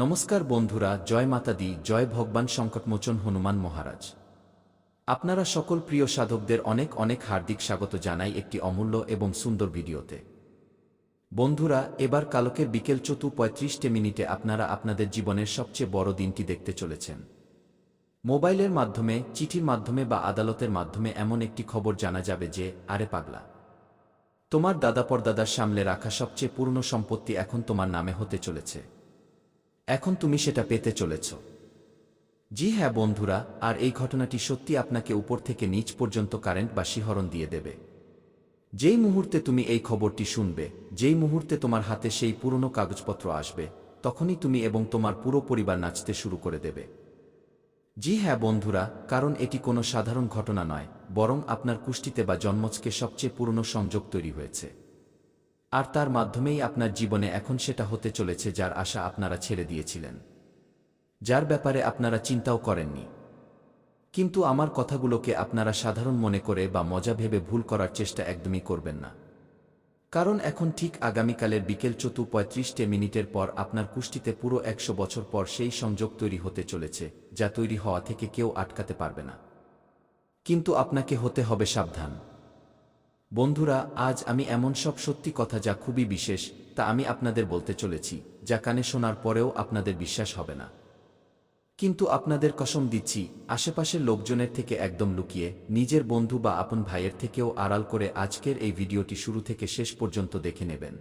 নমস্কার বন্ধুরা, জয় মাতা দি, জয় ভগবান সংকটমোচন হনুমান মহারাজ। আপনারা সকল প্রিয় সাধকদের অনেক অনেক হার্দিক স্বাগত জানাই একটি অমূল্য এবং সুন্দর ভিডিওতে। বন্ধুরা, এবার কালকের বিকেল চতু পঁয়ত্রিশটে মিনিটে আপনারা আপনাদের জীবনের সবচেয়ে বড় দিনটি দেখতে চলেছেন। মোবাইলের মাধ্যমে, চিঠির মাধ্যমে বা আদালতের মাধ্যমে এমন একটি খবর জানা যাবে যে, আরে পাগলা। তোমার দাদা পরদাদার সামলে রাখা সবচেয়ে পুরনো সম্পত্তি এখন তোমার নামে হতে চলেছে। এখন তুমি সেটা পেতে চলেছ। জি হ্যাঁ বন্ধুরা, আর এই ঘটনাটি সত্যি আপনাকে উপর থেকে নিচ পর্যন্ত কারেন্ট বা শিহরণ দিয়ে দেবে। যেই মুহূর্তে তুমি এই খবরটি শুনবে, যেই মুহূর্তে তোমার হাতে সেই পুরনো কাগজপত্র আসবে, তখনই তুমি এবং তোমার পুরো পরিবার নাচতে শুরু করে দেবে। জি হ্যাঁ বন্ধুরা, কারণ এটি কোনো সাধারণ ঘটনা নয়, বরং আপনার কুষ্টিতে বা জন্মজকে সবচেয়ে পুরনো সংযোগ তৈরি হয়েছে। আর তার মাধ্যমেই আপনার জীবনে এখন সেটা হতে চলেছে যার আশা আপনারা ছেড়ে দিয়েছিলেন। যার ব্যাপারে আপনারা চিন্তাও করেননি। কিন্তু আমার কথাগুলোকে আপনারা সাধারণ মনে করে বা মজা ভেবে ভুল করার চেষ্টা একদমই করবেন না। কারণ এখন ঠিক আগামীকালের বিকেল চতু পঁয়ত্রিশটে মিনিটের পর আপনার কুষ্টিতে পুরো একশো বছর পর সেই সংযোগ তৈরি হতে চলেছে, যা তৈরি হওয়া থেকে কেউ আটকাতে পারবে না। কিন্তু আপনাকে হতে হবে সাবধান। বন্ধুরা, আজ আমি এমন সব সত্যি কথা যা খুবই বিশেষ, তা আমি আপনাদের বলতে চলেছি, যা কানে শোনার পরেও আপনাদের বিশ্বাস হবে না। কিন্তু আপনাদের কসম দিচ্ছি, আশেপাশের লোকজনের থেকে একদম লুকিয়ে, নিজের বন্ধু বা আপন ভাইয়ের থেকেও আড়াল করে আজকের এই ভিডিওটি শুরু থেকে শেষ পর্যন্ত দেখে নেবেন।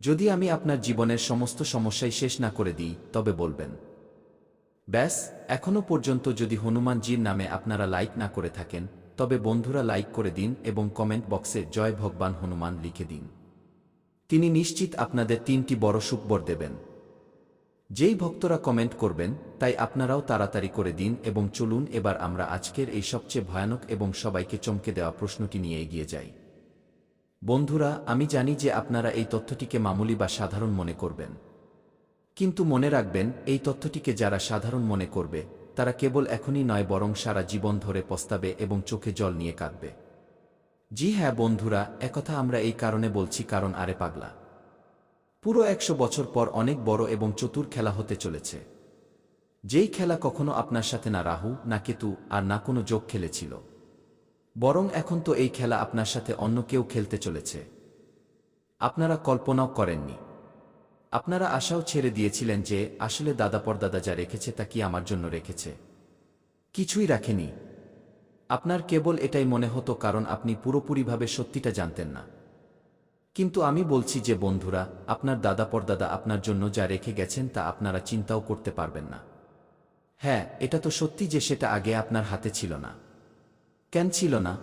যদি আমি আপনার জীবনের সমস্ত সমস্যাই শেষ না করে দিই, তবে বলবেন, ব্যাস এখনও পর্যন্ত যদি হনুমানজির নামে আপনারা লাইক না করে থাকেন তবে বন্ধুরা লাইক করে দিন এবং কমেন্ট বক্সে জয় ভগবান হনুমান লিখে দিন। তিনি নিশ্চিত আপনাদের তিনটি বড় সুখবর দেবেন। যেই ভক্তরা কমেন্ট করবেন, তাই আপনারাও তাড়াতাড়ি করে দিন এবং চলুন এবার আমরা আজকের এই সবচেয়ে ভয়ানক এবং সবাইকে চমকে দেওয়া প্রশ্নটি নিয়ে এগিয়ে যাই। বন্ধুরা, আমি জানি যে আপনারা এই তথ্যটিকে মামুলি বা সাধারণ মনে করবেন। কিন্তু মনে রাখবেন, এই তথ্যটিকে যারা সাধারণ মনে করবে তারা কেবল এখনই নয়, বরং সারা জীবন ধরে পস্তাবে এবং চোখে জল নিয়ে কাঁদবে। জি হ্যাঁ বন্ধুরা, একথা আমরা এই কারণে বলছি কারণ আরে পাগলা। পুরো একশো বছর পর অনেক বড় এবং চতুর খেলা হতে চলেছে। যেই খেলা কখনো আপনার সাথে না রাহু, না কেতু আর না কোনো যোগ খেলেছিল। বরং এখন তো এই খেলা আপনার সাথে অন্য কেউ খেলতে চলেছে। আপনারা কল্পনাও করেননি। আপনারা আশাও ছেড়ে দিয়েছিলেন যে, আসলে দাদা পরদাদা যা রেখেছে তা কি আমার জন্য রেখেছে। কিছুই রাখেনি। আপনার কেবল এটাই মনে হতো কারণ আপনি পুরোপুরিভাবে সত্যিটা জানতেন না। কিন্তু আমি বলছি যে, বন্ধুরা, আপনার দাদা পরদাদা আপনার জন্য যা রেখে গেছেন তা আপনারা চিন্তাও করতে পারবেন না। হ্যাঁ এটা তো সত্যি যে সেটা আগে আপনার হাতে ছিল না। কেন ছিল না?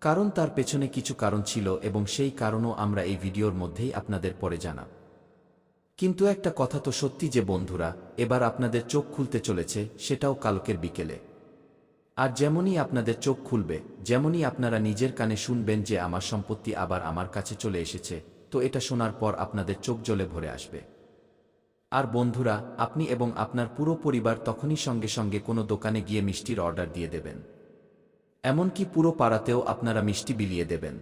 কারণ তার পেছনে কিছু কারণ ছিল এবং সেই কারণও আমরা এই ভিডিওর মধ্যেই আপনাদের পরে জানাব। কিন্তু একটা কথা তো সত্যি যে, বন্ধুরা, এবার আপনাদের চোখ খুলতে চলেছে, সেটাও কালকের বিকেলে। আর যেমনই আপনাদের চোখ খুলবে, যেমনই আপনারা নিজের কানে শুনবেন যে, আমার সম্পত্তি আবার আমার কাছে চলে এসেছে, তো এটা শোনার পর আপনাদের চোখ জ্বলে ভরে আসবে। আর বন্ধুরা, আপনি এবং আপনার পুরো পরিবার তখনই সঙ্গে সঙ্গে কোনো দোকানে গিয়ে মিষ্টির অর্ডার দিয়ে দেবেন। এমনকি পুরো পাড়াতেও আপনারা মিষ্টি বিলিয়ে দেবেন।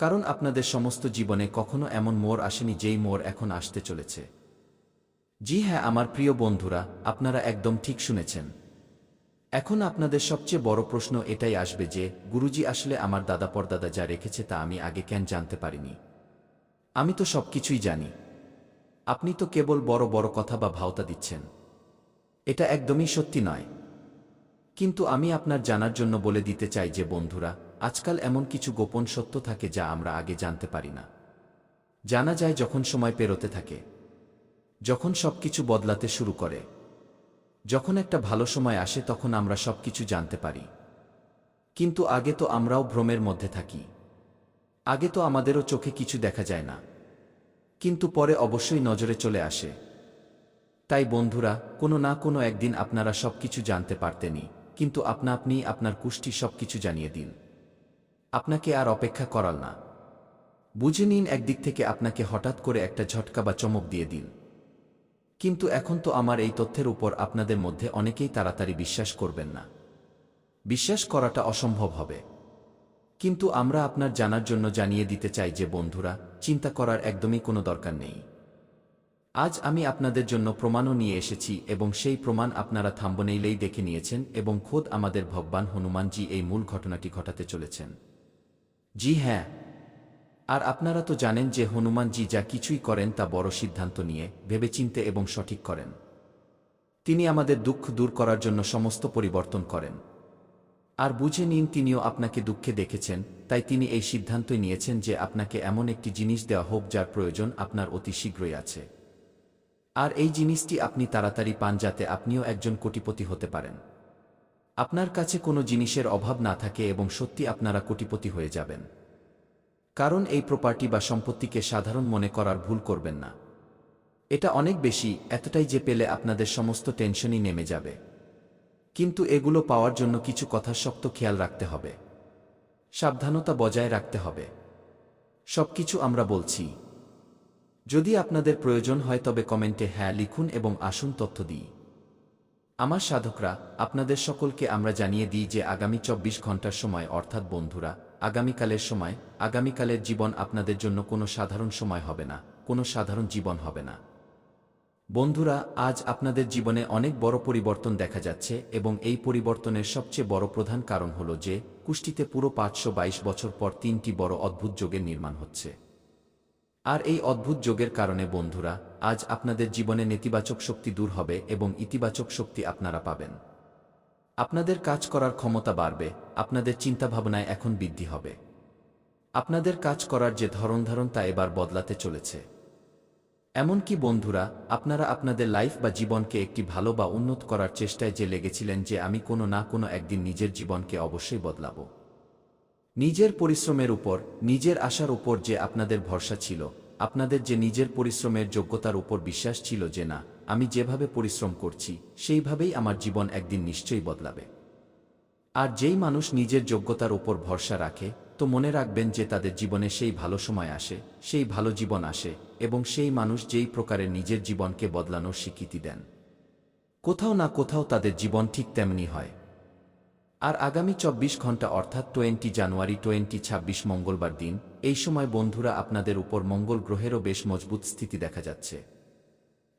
কারণ আপনাদের সমস্ত জীবনে কখনো এমন মোর আসেনি যেই মোর এখন আসতে চলেছে। জি হ্যাঁ আমার প্রিয় বন্ধুরা, আপনারা একদম ঠিক শুনেছেন। এখন আপনাদের সবচেয়ে বড় প্রশ্ন এটাই আসবে যে, গুরুজি আসলে আমার দাদা পরদাদা যা রেখেছে তা আমি আগে কেন জানতে পারিনি? আমি তো সবকিছুই জানি। আপনি তো কেবল বড় বড় কথা বা ভাওতা দিচ্ছেন। এটা একদমই সত্যি নয়। কিন্তু আমি আপনার জানার জন্য বলে দিতে চাই যে বন্ধুরা আজকাল এমন কিছু গোপন সত্য থাকে যা আমরা আগে জানতে পারি না। জানা যায় যখন সময় পেরোতে থাকে, যখন সবকিছু বদলাতে শুরু করে, যখন একটা ভালো সময় আসে তখন আমরা সব কিছু জানতে পারি। কিন্তু আগে তো আমরাও ভ্রমের মধ্যে থাকি। আগে তো আমাদেরও চোখে কিছু দেখা যায় না। কিন্তু পরে অবশ্যই নজরে চলে আসে। তাই বন্ধুরা, কোনো না কোনো একদিন আপনারা সবকিছু জানতে পারতেনই, কিন্তু আপনা আপনি আপনার কুষ্টি সবকিছু জানিয়ে দিন। আপনাকে আর অপেক্ষা করাল না। বুঝে নিন একদিক থেকে আপনাকে হঠাৎ করে একটা ঝটকা বা চমক দিয়ে দিন কিন্তু এখন তো আমার এই তথ্যের উপর আপনাদের মধ্যে অনেকেই তাড়াতাড়ি বিশ্বাস করবেন না। বিশ্বাস করাটা অসম্ভব হবে। কিন্তু আমরা আপনার জানার জন্য জানিয়ে দিতে চাই যে, বন্ধুরা, চিন্তা করার একদমই কোনো দরকার নেই। আজ আমি আপনাদের জন্য প্রমাণও নিয়ে এসেছি এবং সেই প্রমাণ আপনারা থাম্বনেইলেই দেখে নিয়েছেন এবং খোদ আমাদের ভগবান হনুমানজি এই মূল ঘটনাটি ঘটাতে চলেছেন। জি হ্যাঁ। আর আপনারা তো জানেন যে হনুমানজি যা কিছুই করেন তা বড় সিদ্ধান্ত নিয়ে ভেবেচিন্তে এবং সঠিক করেন। তিনি আমাদের দুঃখ দূর করার জন্য সমস্ত পরিবর্তন করেন। আর বুঝে নিন তিনিও আপনাকে দুঃখে দেখেছেন, তাই তিনি এই সিদ্ধান্তই নিয়েছেন যে আপনাকে এমন একটি জিনিস দেওয়া হোক যার প্রয়োজন আপনার অতি শীঘ্রই আছে। আর এই জিনিসটি আপনি তাড়াতাড়ি পান যাতে আপনিও একজন কোটিপতি হতে পারেন। আপনার কাছে কোনো জিনিসের অভাব না থাকে এবং সত্যি আপনারা কোটিপতি হয়ে যাবেন। কারণ এই প্রপার্টি বা সম্পত্তিকে সাধারণ মনে করার ভুল করবেন না। এটা অনেক বেশি, এতটাই যে পেলে আপনাদের সমস্ত টেনশনই নেমে যাবে। কিন্তু এগুলো পাওয়ার জন্য কিছু কথা শক্ত খেয়াল রাখতে হবে। সাবধানতা বজায় রাখতে হবে। সবকিছু আমরা বলছি। যদি আপনাদের প্রয়োজন হয় তবে কমেন্টে হ্যাঁ লিখুন এবং আসুন তথ্য দিই। আমার সাধকরা, আপনাদের সকলকে আমরা জানিয়ে দিই যে আগামী চব্বিশ ঘণ্টার সময়, অর্থাৎ বন্ধুরা, আগামীকালের সময়, আগামীকালের জীবন আপনাদের জন্য কোনো সাধারণ সময় হবে না, কোনো সাধারণ জীবন হবে না। বন্ধুরা, আজ আপনাদের জীবনে অনেক বড় পরিবর্তন দেখা যাচ্ছে এবং এই পরিবর্তনের সবচেয়ে বড় প্রধান কারণ হল যে, কুষ্টিতে পুরো পাঁচশো বাইশ বছর পর তিনটি বড় অদ্ভুত যোগের নির্মাণ হচ্ছে। আর এই অদ্ভুত যোগের কারণে, বন্ধুরা, আজ আপনাদের জীবনে নেতিবাচক শক্তি দূর হবে এবং ইতিবাচক শক্তি আপনারা পাবেন। আপনাদের কাজ করার ক্ষমতা বাড়বে, আপনাদের চিন্তাভাবনায় এখন বৃদ্ধি হবে। আপনাদের কাজ করার যে ধরন ধারণ তা এবার বদলাতে চলেছে। এমনকি, বন্ধুরা, আপনারা আপনাদের লাইফ বা জীবনকে একটি ভালো বা উন্নত করার চেষ্টায় যে লেগেছিলেন যে আমি কোনো না কোনো একদিন নিজের জীবনকে অবশ্যই বদলাবো। নিজের পরিশ্রমের উপর, নিজের আশার উপর যে আপনাদের ভরসা ছিল, আপনাদের যে নিজের পরিশ্রমের যোগ্যতার উপর বিশ্বাস ছিল যে না, আমি যেভাবে পরিশ্রম করছি, সেইভাবেই আমার জীবন একদিন নিশ্চয়ই বদলাবে। আর যেই মানুষ নিজের যোগ্যতার উপর ভরসা রাখে, তো মনে রাখবেন যে তাদের জীবনে সেই ভালো সময় আসে, সেই ভালো জীবন আসে, এবং সেই মানুষ যেই প্রকারের নিজের জীবনকে বদলানোর স্বীকৃতি দেন। কোথাও না কোথাও তাদের জীবন ঠিক তেমনি হয়। আর আগামী চব্বিশ ঘণ্টা অর্থাৎ টোয়েন্টি জানুয়ারি, টোয়েন্টি ছাব্বিশ মঙ্গলবার দিন, এই সময় বন্ধুরা আপনাদের উপর মঙ্গল গ্রহেরও বেশ মজবুত স্থিতি দেখা যাচ্ছে।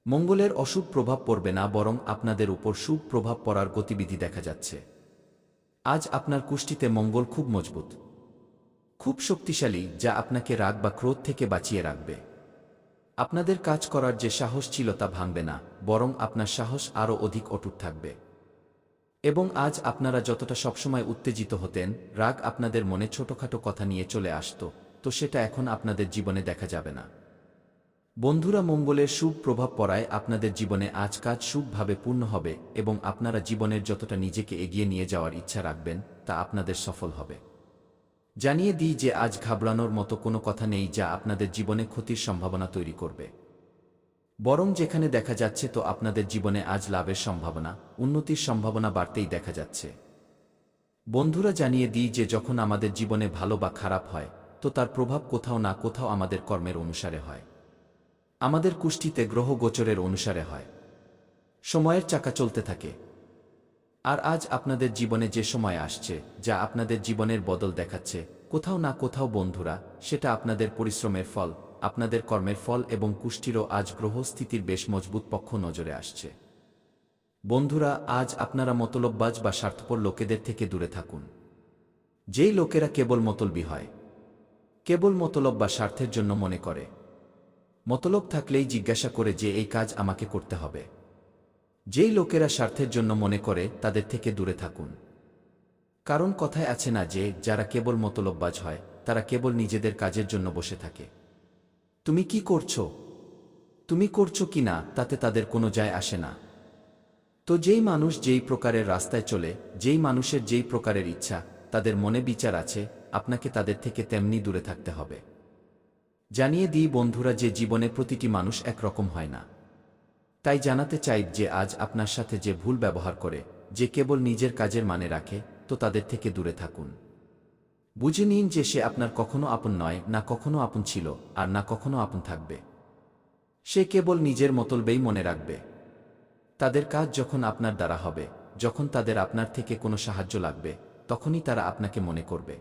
মঙ্গলের অশুভ প্রভাব পড়বে না, বরং আপনাদের উপর শুভ প্রভাব পড়ার গতিবিধি দেখা যাচ্ছে। আজ আপনার কুষ্টিতে মঙ্গল খুব মজবুত। খুব শক্তিশালী, যা আপনাকে রাগ বা ক্রোধ থেকে বাঁচিয়ে রাখবে। আপনাদের কাজ করার যে সাহস ছিল তা ভাঙবে না, বরং আপনার সাহস আরও অধিক অটুট থাকবে। এবং আজ আপনারা যতটা সবসময় উত্তেজিত হতেন, রাগ আপনাদের মনে ছোটখাটো কথা নিয়ে চলে আসত, তো সেটা এখন আপনাদের জীবনে দেখা যাবে না। বন্ধুরা মঙ্গলের শুভ প্রভাব পড়ায় আপনাদের জীবনে আজ কাজ শুভভাবে পূর্ণ হবে এবং আপনারা জীবনের যতটা নিজেকে এগিয়ে নিয়ে যাওয়ার ইচ্ছা রাখবেন, তা আপনাদের সফল হবে। জানিয়ে দিই যে আজ ঘাবড়ানোর মতো কোনো কথা নেই যা আপনাদের জীবনে ক্ষতির সম্ভাবনা তৈরি করবে। বরং যেখানে দেখা যাচ্ছে তো আপনাদের জীবনে আজ লাভের সম্ভাবনা, উন্নতির সম্ভাবনা বাড়তেই দেখা যাচ্ছে। বন্ধুরা জানিয়ে দিই যে যখন আমাদের জীবনে ভালো বা খারাপ হয়, তো তার প্রভাব কোথাও না কোথাও আমাদের কর্মের অনুসারে হয়। আমাদের কুষ্টিতে গ্রহ গোচরের অনুসারে হয়। সময়ের চাকা চলতে থাকে। আর আজ আপনাদের জীবনে যে সময় আসছে, যা আপনাদের জীবনের বদল দেখাচ্ছে, কোথাও না কোথাও বন্ধুরা, সেটা আপনাদের পরিশ্রমের ফল আপনাদের কর্মের ফল এবং কুষ্টিরও আজ গ্রহস্থিতির বেশ মজবুত পক্ষ নজরে আসছে। বন্ধুরা, আজ আপনারা মতলববাজ বা স্বার্থপর লোকেদের থেকে দূরে থাকুন। যেই লোকেরা কেবল মতলবি হয়, কেবল মতলব বা স্বার্থের জন্য মনে করে। মতলব থাকলেই জিজ্ঞাসা করে যে এই কাজ আমাকে করতে হবে। যেই লোকেরা স্বার্থের জন্য মনে করে, তাদের থেকে দূরে থাকুন। কারণ কথায় আছে না যে, যারা কেবল মতলববাজ হয়, তারা কেবল নিজেদের কাজের জন্য বসে থাকে। তুমি কি করছ? তুমি করছ কি না, তাতে তাদের কোনো যায় আসে না। তো যেই মানুষ যেই প্রকারের রাস্তায় চলে, যেই মানুষের যেই প্রকারের ইচ্ছা, তাদের মনে বিচার আছে, আপনাকে তাদের থেকে তেমনি দূরে থাকতে হবে। জানিয়ে দিই বন্ধুরা, যে জীবনে প্রতিটি মানুষ একরকম হয় না। তাই জানাতে চাই যে আজ আপনার সাথে যে ভুল ব্যবহার করে, যে কেবল নিজের কাজের মানে রাখে, তো তাদের থেকে দূরে থাকুন। বুঝে নিন যে সে আপনার কখনো আপন নয়, না কখনো আপন ছিল, আর না কখনো আপন থাকবে। সে কেবল নিজের মতলবেই মনে রাখবে। তাদের কাজ যখন আপনার দ্বারা হবে, যখন তাদের আপনার থেকে কোনো সাহায্য লাগবে, তখনই তারা আপনাকে মনে করবে।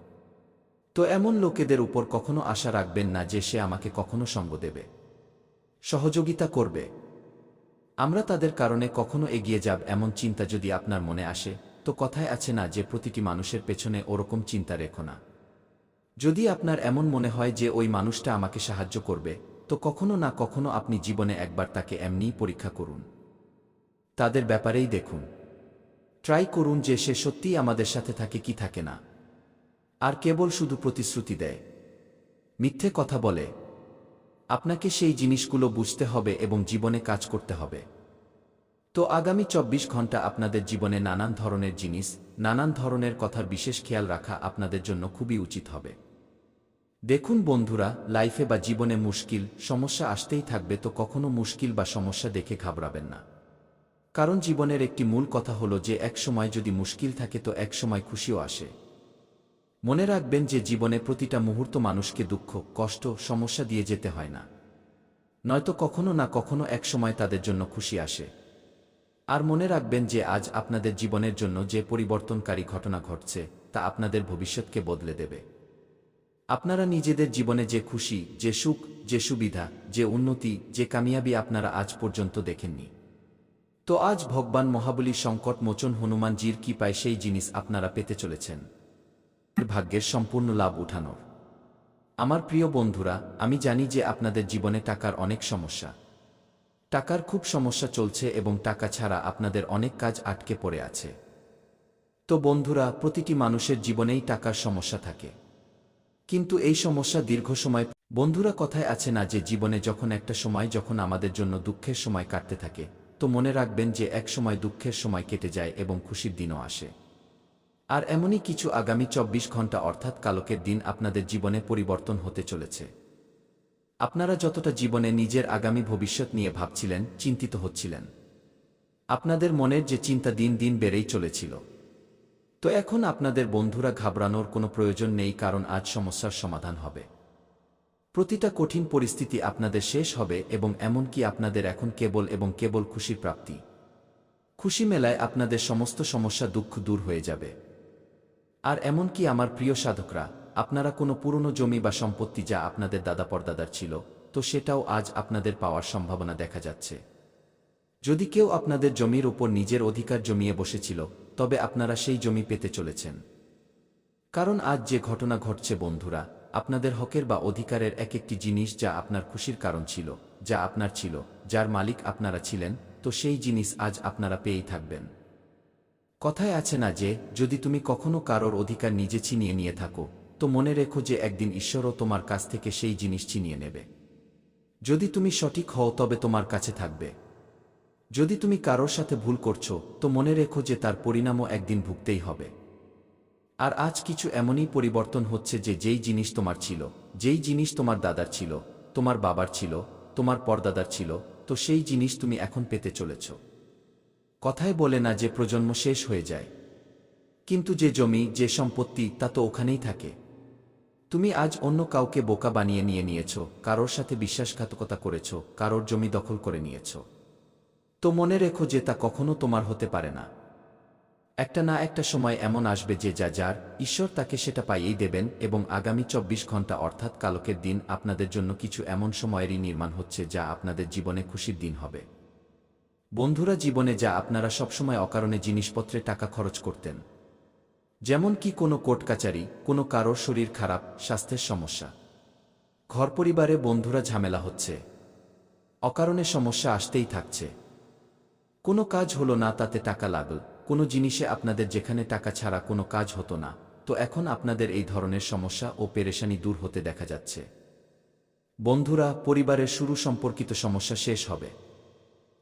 তো এমন লোকেদের উপর কখনো আশা রাখবেন না যে সে আমাকে কখনো সঙ্গ দেবে। সহযোগিতা করবে। আমরা তাদের কারণে কখনো এগিয়ে যাব এমন চিন্তা যদি আপনার মনে আসে তো কথায় আছে না যে প্রতিটি মানুষের পেছনে ওরকম চিন্তা রেখো না। যদি আপনার এমন মনে হয় যে ওই মানুষটা আমাকে সাহায্য করবে, তো কখনো না কখনো আপনি জীবনে একবার তাকে এমনিই পরীক্ষা করুন। তাদের ব্যাপারেই দেখুন। ট্রাই করুন যে সে সত্যিই আমাদের সাথে থাকে কি থাকে না। আর কেবল শুধু প্রতিশ্রুতি দেয়। মিথ্যে কথা বলে। আপনাকে সেই জিনিসগুলো বুঝতে হবে এবং জীবনে কাজ করতে হবে। তো আগামী চব্বিশ ঘণ্টা আপনাদের জীবনে নানান ধরনের জিনিস, নানান ধরনের কথার বিশেষ খেয়াল রাখা আপনাদের জন্য খুবই উচিত হবে। দেখুন বন্ধুরা, লাইফে বা জীবনে মুশকিল, সমস্যা আসতেই থাকবে তো কখনো মুশকিল বা সমস্যা দেখে ঘাবড়াবেন না। কারণ জীবনের একটি মূল কথা হলো যে এক সময় যদি মুশকিল থাকে তো এক সময় খুশিও আসে। মনে রাখবেন যে জীবনে প্রতিটা মুহূর্ত মানুষকে দুঃখ, কষ্ট, সমস্যা দিয়ে যেতে হয় না। নয়তো কখনো না কখনো এক সময় তাদের জন্য খুশি আসে। আর মনে রাখবেন যে আজ আপনাদের জীবনের জন্য যে পরিবর্তনকারী ঘটনা ঘটছে, তা আপনাদের ভবিষ্যৎকে বদলে দেবে। আপনারা নিজেদের জীবনে যে খুশি, যে সুখ, যে সুবিধা, যে উন্নতি, যে কামিয়াবি আপনারা আজ পর্যন্ত দেখেননি। তো আজ ভগবান মহাবলী সংকট মোচন হনুমানজির কি পায় সেই জিনিস আপনারা পেতে চলেছেন। ভাগ্যের সম্পূর্ণ লাভ উঠানোর। আমার প্রিয় বন্ধুরা, আমি জানি যে আপনাদের জীবনে টাকার অনেক সমস্যা। টাকার খুব সমস্যা চলছে এবং টাকা ছাড়া আপনাদের অনেক কাজ আটকে পড়ে আছে। তো বন্ধুরা, প্রতিটি মানুষের জীবনেই টাকার সমস্যা থাকে। কিন্তু এই সমস্যা দীর্ঘ সময় বন্ধুরা কথায় আছে না যে জীবনে যখন একটা সময় যখন আমাদের জন্য দুঃখের সময় কাটতে থাকে, তো মনে রাখবেন যে এক সময় দুঃখের সময় কেটে যায় এবং খুশির দিনও আসে। আর এমনই কিছু আগামী চব্বিশ ঘণ্টা অর্থাৎ কালকের দিন আপনাদের জীবনে পরিবর্তন হতে চলেছে। আপনারা যতটা জীবনে নিজের আগামী ভবিষ্যৎ নিয়ে ভাবছিলেন, চিন্তিত হচ্ছিলেন। আপনাদের মনের যে চিন্তা দিন দিন বেড়েই চলেছিল। তো এখন আপনাদের বন্ধুরা ঘাবড়ানোর কোনো প্রয়োজন নেই, কারণ আজ সমস্যার সমাধান হবে। প্রতিটা কঠিন পরিস্থিতি আপনাদের শেষ হবে এবং এমনকি আপনাদের এখন কেবল এবং কেবল খুশির প্রাপ্তি। খুশি মেলায় আপনাদের সমস্ত সমস্যা, দুঃখ দূর হয়ে যাবে। আর এমনকি আমার প্রিয় সাধকরা আপনারা কোনো পুরনো জমি বা সম্পত্তি যা আপনাদের দাদা পরদাদার ছিল, তো সেটাও আজ আপনাদের পাওয়ার সম্ভাবনা দেখা যাচ্ছে। যদি কেউ আপনাদের জমির উপর নিজের অধিকার জমিয়ে বসেছিল, তবে আপনারা সেই জমি পেতে চলেছেন। কারণ আজ যে ঘটনা ঘটছে বন্ধুরা, আপনাদের হকের বা অধিকারের এক একটি জিনিস যা আপনার খুশির কারণ ছিল, যা আপনার ছিল, যার মালিক আপনারা ছিলেন, তো সেই জিনিস আজ আপনারা পেয়েই থাকবেন। কথায় আছে না যে, যদি তুমি কখনো কারোর অধিকার নিজে ছিনিয়ে নিয়ে থাকো তো মনে রেখো যে একদিন ঈশ্বরও তোমার কাছ থেকে সেই জিনিস চিনিয়ে নেবে। যদি তুমি সঠিক হও, তবে তোমার কাছে থাকবে। যদি তুমি কারোর সাথে ভুল করছ, তো মনে রেখো যে তার পরিণামও একদিন ভুগতেই হবে। আর আজ কিছু এমনই পরিবর্তন হচ্ছে যে যেই জিনিস তোমার ছিল, যেই জিনিস তোমার দাদার ছিল, তোমার বাবার ছিল, তোমার পরদাদার ছিল, তো সেই জিনিস তুমি এখন পেতে চলেছ। কথায় বলে না যে প্রজন্ম শেষ হয়ে যায়। কিন্তু যে জমি, যে সম্পত্তি, তা তো ওখানেই থাকে। তুমি আজ অন্য কাউকে বোকা বানিয়ে নিয়ে নিয়েছ, কারোর সাথে বিশ্বাসঘাতকতা করেছ, কারোর জমি দখল করে নিয়েছ। তো মনে রেখো যে তা কখনো তোমার হতে পারে না। একটা না একটা সময় এমন আসবে যে যা যার, ঈশ্বর তাকে সেটা পাইয়েই দেবেন এবং আগামী চব্বিশ ঘণ্টা অর্থাৎ কালকের দিন আপনাদের জন্য কিছু এমন সময়েরই নির্মাণ হচ্ছে যা আপনাদের জীবনে খুশির দিন হবে। বন্ধুরা, জীবনে যা আপনারা সবসময় অকারণে জিনিসপত্রে টাকা খরচ করতেন যেমন কি কোনো কোর্ট কাচারি কোনো কারোর শরীর খারাপ, স্বাস্থ্যের সমস্যা। ঘর পরিবারে বন্ধুরা ঝামেলা হচ্ছে। অকারণে সমস্যা আসতেই থাকছে। কোনো কাজ হলো না তাতে টাকা লাগল, কোনো জিনিসে আপনাদের যেখানে টাকা ছাড়া কোনো কাজ হতো না, তো এখন আপনাদের এই ধরনের সমস্যা ও পেরেশানি দূর হতে দেখা যাচ্ছে। বন্ধুরা, পরিবারের শুরু সম্পর্কিত সমস্যা শেষ হবে।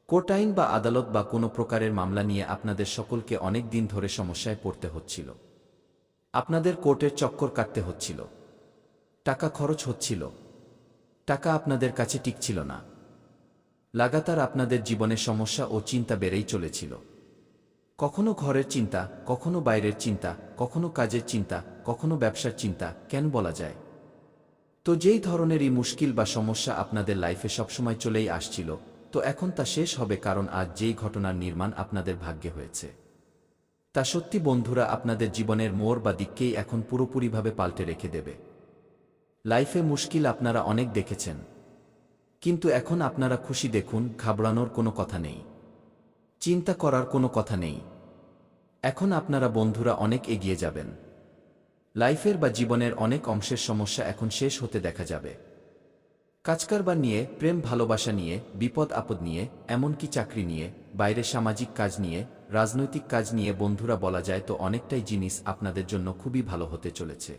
কোর্ট বা আদালত বা কোনো প্রকারের মামলা নিয়ে আপনাদের সকলকে অনেক দিন ধরে সমস্যায় পড়তে হচ্ছিল। আপনাদের কোর্টের চক্কর কাটতে হচ্ছিল। টাকা খরচ হচ্ছিল। টাকা আপনাদের কাছে টিকছিল না। লাগাতার আপনাদের জীবনে সমস্যা ও চিন্তা বেড়েই চলেছিল। কখনো ঘরের চিন্তা, কখনো বাইরের চিন্তা, কখনো কাজের চিন্তা, কখনো ব্যবসার চিন্তা, কেন বলা যায়? তো যেই ধরনেরই মুশকিল বা সমস্যা আপনাদের লাইফে সবসময় চলেই আসছিল, তো এখন তা শেষ হবে কারণ আজ যেই ঘটনার নির্মাণ আপনাদের ভাগ্যে হয়েছে। তা সত্যি বন্ধুরা আপনাদের জীবনের মোড় বা দিককেই এখন পুরোপুরিভাবে পাল্টে রেখে দেবে। লাইফে মুশকিল আপনারা অনেক দেখেছেন। কিন্তু এখন আপনারা খুশি দেখুন, ঘাবড়ানোর কোনো কথা নেই। চিন্তা করার কোনো কথা নেই। এখন আপনারা বন্ধুরা অনেক এগিয়ে যাবেন। লাইফের বা জীবনের অনেক অংশের সমস্যা এখন শেষ হতে দেখা যাবে। কাজকারবার নিয়ে, প্রেম ভালোবাসা নিয়ে, বিপদ আপদ নিয়ে, এমনকি চাকরি নিয়ে, বাইরে সামাজিক কাজ নিয়ে রাজনৈতিক কাজ নিয়ে বন্ধুরা বলা যায় তো অনেকটাই জিনিস আপনাদের জন্য খুবই ভালো হতে চলেছে।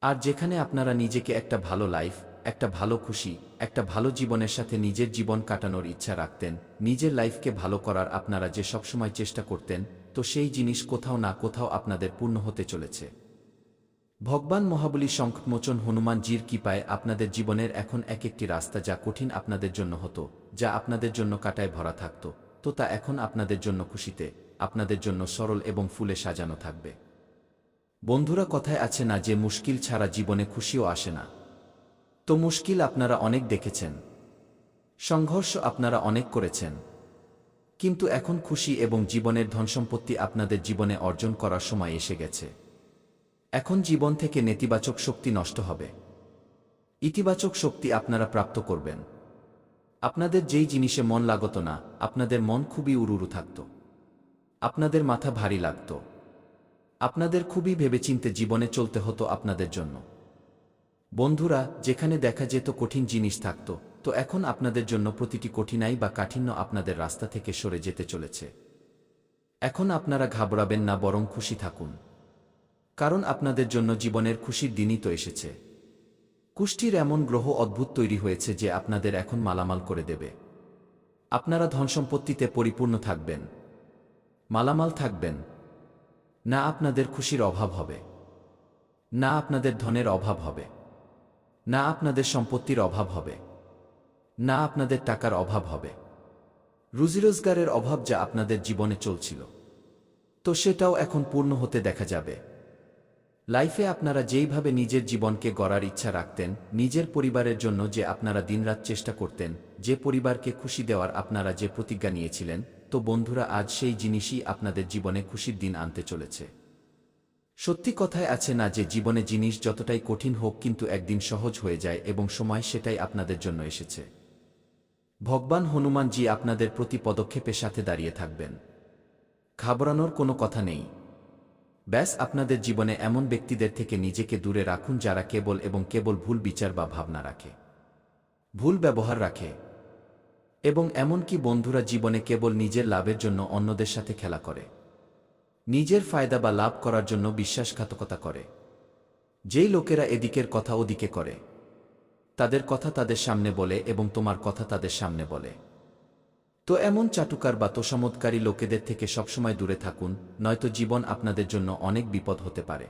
আর যেখানে আপনারা নিজেকে একটা ভালো লাইফ, একটা ভালো খুশি, একটা ভালো জীবনের সাথে নিজের জীবন কাটানোর ইচ্ছা রাখতেন, নিজের লাইফকে ভালো করার আপনারা যে সবসময় চেষ্টা করতেন, তো সেই জিনিস কোথাও না কোথাও আপনাদের পূর্ণ হতে চলেছে। ভগবান মহাবলী সংকটমোচন হনুমানজির কৃপায় আপনাদের জীবনের এখন এক একটি রাস্তা যা কঠিন আপনাদের জন্য হতো, যা আপনাদের জন্য কাটায় ভরা থাকত। তো তা এখন আপনাদের জন্য খুশিতে, আপনাদের জন্য সরল এবং ফুলে সাজানো থাকবে। বন্ধুরা কথায় আছে না যে মুশকিল ছাড়া জীবনে খুশিও আসে না। তো মুশকিল আপনারা অনেক দেখেছেন। সংঘর্ষ আপনারা অনেক করেছেন। কিন্তু এখন খুশি এবং জীবনের ধনসম্পত্তি আপনাদের জীবনে অর্জন করার সময় এসে গেছে। এখন জীবন থেকে নেতিবাচক শক্তি নষ্ট হবে। ইতিবাচক শক্তি আপনারা প্রাপ্ত করবেন। আপনাদের যেই জিনিসে মন লাগত না, আপনাদের মন খুবই উড়ুরু থাকত। আপনাদের মাথা ভারী লাগত। আপনাদের খুবই ভেবেচিন্তে জীবনে চলতে হতো আপনাদের জন্য। বন্ধুরা, যেখানে দেখা যেত কঠিন জিনিস থাকত, তো এখন আপনাদের জন্য প্রতিটি কঠিনাই বা কাঠিন্য আপনাদের রাস্তা থেকে সরে যেতে চলেছে। এখন আপনারা ঘাবড়াবেন না, বরং খুশি থাকুন। কারণ আপনাদের জন্য জীবনের খুশির দিনই তো এসেছে। কুষ্টির এমন গ্রহ অদ্ভুত তৈরি হয়েছে যে আপনাদের এখন মালামাল করে দেবে। আপনারা ধনসম্পত্তিতে পরিপূর্ণ থাকবেন। মালামাল থাকবেন। না আপনাদের খুশির অভাব হবে। না আপনাদের ধনের অভাব হবে। না আপনাদের সম্পত্তির অভাব হবে। না আপনাদের টাকার অভাব হবে। রুজি রোজগারের অভাব যা আপনাদের জীবনে চলছিল। তো সেটাও এখন পূর্ণ হতে দেখা যাবে। লাইফে আপনারা যেইভাবে নিজের জীবনকে গড়ার ইচ্ছা রাখতেন, নিজের পরিবারের জন্য যে আপনারা দিনরাত চেষ্টা করতেন, যে পরিবারকে খুশি দেওয়ার আপনারা যে প্রতিজ্ঞা নিয়েছিলেন, তো বন্ধুরা আজ সেই জিনিসই আপনাদের জীবনে খুশির দিন আনতে চলেছে। সত্যি কথায় আছে না যে জীবনে জিনিস যতটাই কঠিন হোক কিন্তু একদিন সহজ হয়ে যায় এবং সময় সেটাই আপনাদের জন্য এসেছে। ভগবান হনুমানজি আপনাদের প্রতি পদক্ষেপের সাথে দাঁড়িয়ে থাকবেন। ঘাবড়ানোর কোনো কথা নেই। ব্যাস, আপনাদের জীবনে এমন ব্যক্তিদের থেকে নিজেকে দূরে রাখুন যারা কেবল এবং কেবল ভুল বিচার বা ভাবনা রাখে। ভুল ব্যবহার রাখে। এবং এমনকি বন্ধুরা জীবনে কেবল নিজের লাভের জন্য অন্যদের সাথে খেলা করে। নিজের ফায়দা বা লাভ করার জন্য বিশ্বাসঘাতকতা করে। যেই লোকেরা এদিকের কথা ওদিকে করে, তাদের কথা তাদের সামনে বলে এবং তোমার কথা তাদের সামনে বলে। তো এমন চাটুকার বা তোষামোদকারী লোকেদের থেকে সবসময় দূরে থাকুন, নয়তো জীবন আপনাদের জন্য অনেক বিপদ হতে পারে।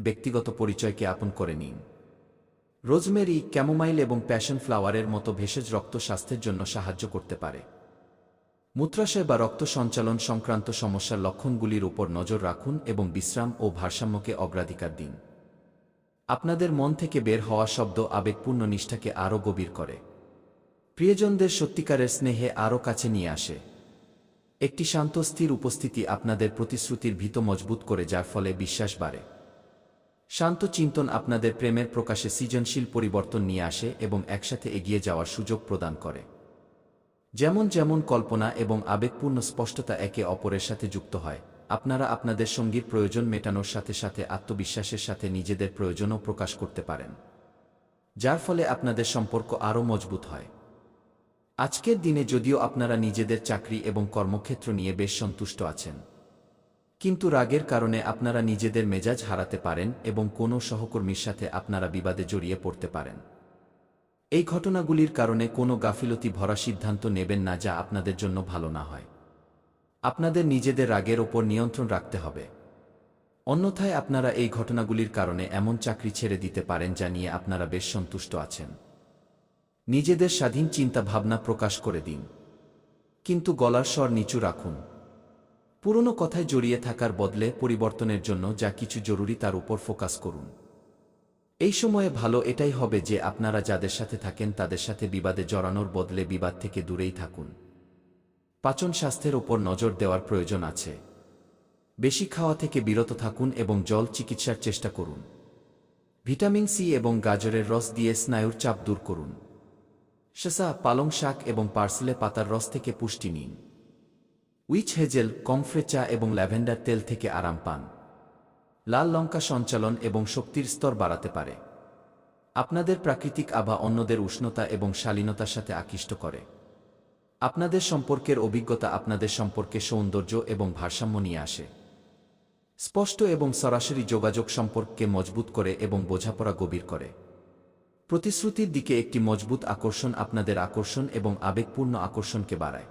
ব্যক্তিগত পরিচয়কে আপন করে নিন। রোজমেরি, ক্যামোমাইল এবং প্যাশন ফ্লাওয়ারের মতো ভেষজ রক্ত স্বাস্থ্যের জন্য সাহায্য করতে পারে। মূত্রাশয় বা রক্ত সঞ্চালন সংক্রান্ত সমস্যার লক্ষণগুলির উপর নজর রাখুন এবং বিশ্রাম ও ভারসাম্যকে অগ্রাধিকার দিন। আপনাদের মন থেকে বের হওয়া শব্দ আবেগপূর্ণ নিষ্ঠাকে আরও গভীর করে। প্রিয়জনদের সত্যিকারের স্নেহে আরও কাছে নিয়ে আসে। একটি শান্ত, স্থির উপস্থিতি আপনাদের প্রতিশ্রুতির ভীত মজবুত করে যার ফলে বিশ্বাস বাড়ে। শান্ত চিন্তন আপনাদের প্রেমের প্রকাশে সৃজনশীল পরিবর্তন নিয়ে আসে এবং একসাথে এগিয়ে যাওয়ার সুযোগ প্রদান করে। যেমন যেমন কল্পনা এবং আবেগপূর্ণ স্পষ্টতা একে অপরের সাথে যুক্ত হয়, আপনারা আপনাদের সঙ্গীর প্রয়োজন মেটানোর সাথে সাথে আত্মবিশ্বাসের সাথে নিজেদের প্রয়োজনও প্রকাশ করতে পারেন। যার ফলে আপনাদের সম্পর্ক আরও মজবুত হয়। আজকের দিনে যদিও আপনারা নিজেদের চাকরি এবং কর্মক্ষেত্র নিয়ে বেশ সন্তুষ্ট আছেন। কিন্তু রাগের কারণে আপনারা নিজেদের মেজাজ হারাতে পারেন এবং কোনো সহকর্মীর সাথে আপনারা বিবাদে জড়িয়ে পড়তে পারেন। এই ঘটনাগুলির কারণে কোনো গাফিলতি ভরা সিদ্ধান্ত নেবেন না যা আপনাদের জন্য ভালো না হয়। আপনাদের নিজেদের রাগের ওপর নিয়ন্ত্রণ রাখতে হবে। অন্যথায় আপনারা এই ঘটনাগুলির কারণে এমন চাকরি ছেড়ে দিতে পারেন যা নিয়ে আপনারা বেশ সন্তুষ্ট আছেন। নিজেদের স্বাধীন চিন্তা ভাবনা প্রকাশ করে দিন। কিন্তু গলার স্বর নিচু রাখুন। পুরনো কথায় জড়িয়ে থাকার বদলে পরিবর্তনের জন্য যা কিছু জরুরি তার উপর ফোকাস করুন। এই সময়ে ভালো এটাই হবে যে আপনারা যাদের সাথে থাকেন তাদের সাথে বিবাদে জড়ানোর বদলে বিবাদ থেকে দূরেই থাকুন। পাচন স্বাস্থ্যের ওপর নজর দেওয়ার প্রয়োজন আছে। বেশি খাওয়া থেকে বিরত থাকুন এবং জল চিকিৎসার চেষ্টা করুন। ভিটামিন সি এবং গাজরের রস দিয়ে স্নায়ুর চাপ দূর করুন। শেসা পালং শাক এবং পার্সলে পাতার রস থেকে পুষ্টি নিন। উইচ হেজেল, কমফ্রে চা এবং ল্যাভেন্ডার তেল থেকে আরাম পান। লাল লঙ্কা সঞ্চালন এবং শক্তির স্তর বাড়াতে পারে। আপনাদের প্রাকৃতিক আভা অন্যদের উষ্ণতা এবং শালীনতার সাথে আকৃষ্ট করে। আপনাদের সম্পর্কের অভিজ্ঞতা আপনাদের সম্পর্কে সৌন্দর্য এবং ভারসাম্য নিয়ে আসে। স্পষ্ট এবং সরাসরি যোগাযোগ সম্পর্ককে মজবুত করে এবং বোঝাপড়া গভীর করে। প্রতিশ্রুতির দিকে একটি মজবুত আকর্ষণ আপনাদের আকর্ষণ এবং আবেগপূর্ণ আকর্ষণকে বাড়ায়।